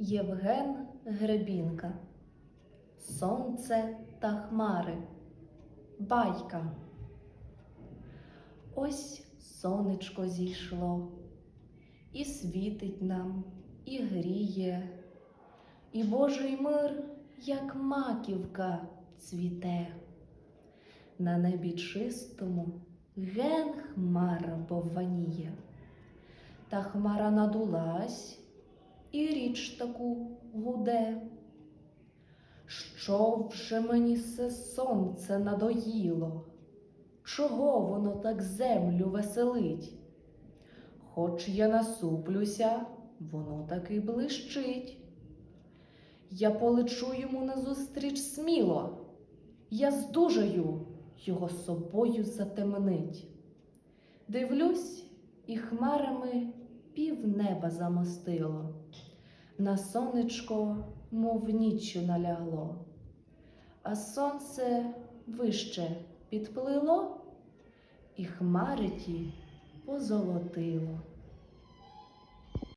Євген Гребінка Сонце та хмари. Байка. Ось сонечко зійшло, і світить нам, і гріє, і Божий мир, як маківка, цвіте. На небі чистому ген хмара бовваніє. Та хмара надулась, і річ таку гуде. Що вже мені се сонце надоїло? Чого воно так землю веселить? Хоч я насуплюся, воно таки блищить. Я полечу йому назустріч сміло, я здужаю, його собою затемнить. Дивлюсь, і хмарами півнеба замостило, на сонечко, мов ніччю налягло, а сонце вище підплило, і хмари ті позолотило.